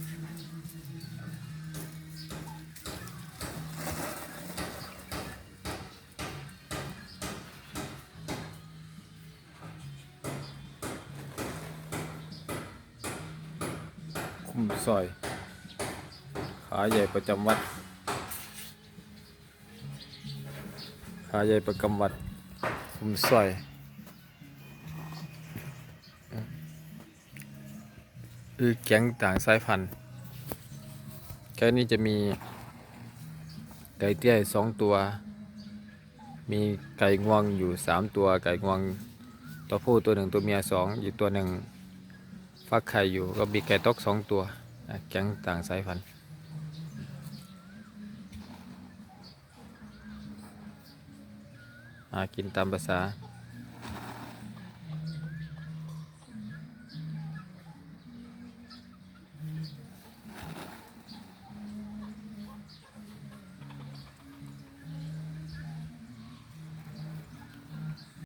คุมซอย ขาใหญ่ประจำวัด ขาใหญ่ประจำวัด คุมซอย อือแก๊งต่างสายพันธุ์แก๊งนี้จะมีไก่เตี้ยสองตัว มีไก่งวงอยู่สามตัว ไก่งวงตัวผู้ตัวหนึ่งตัวเมียสองอยู่ตัวหนึ่งฟักไข่อยู่ก็มีไก่ตกสองตัวแก๊งต่างสายพันธุ์หากินตามภาษา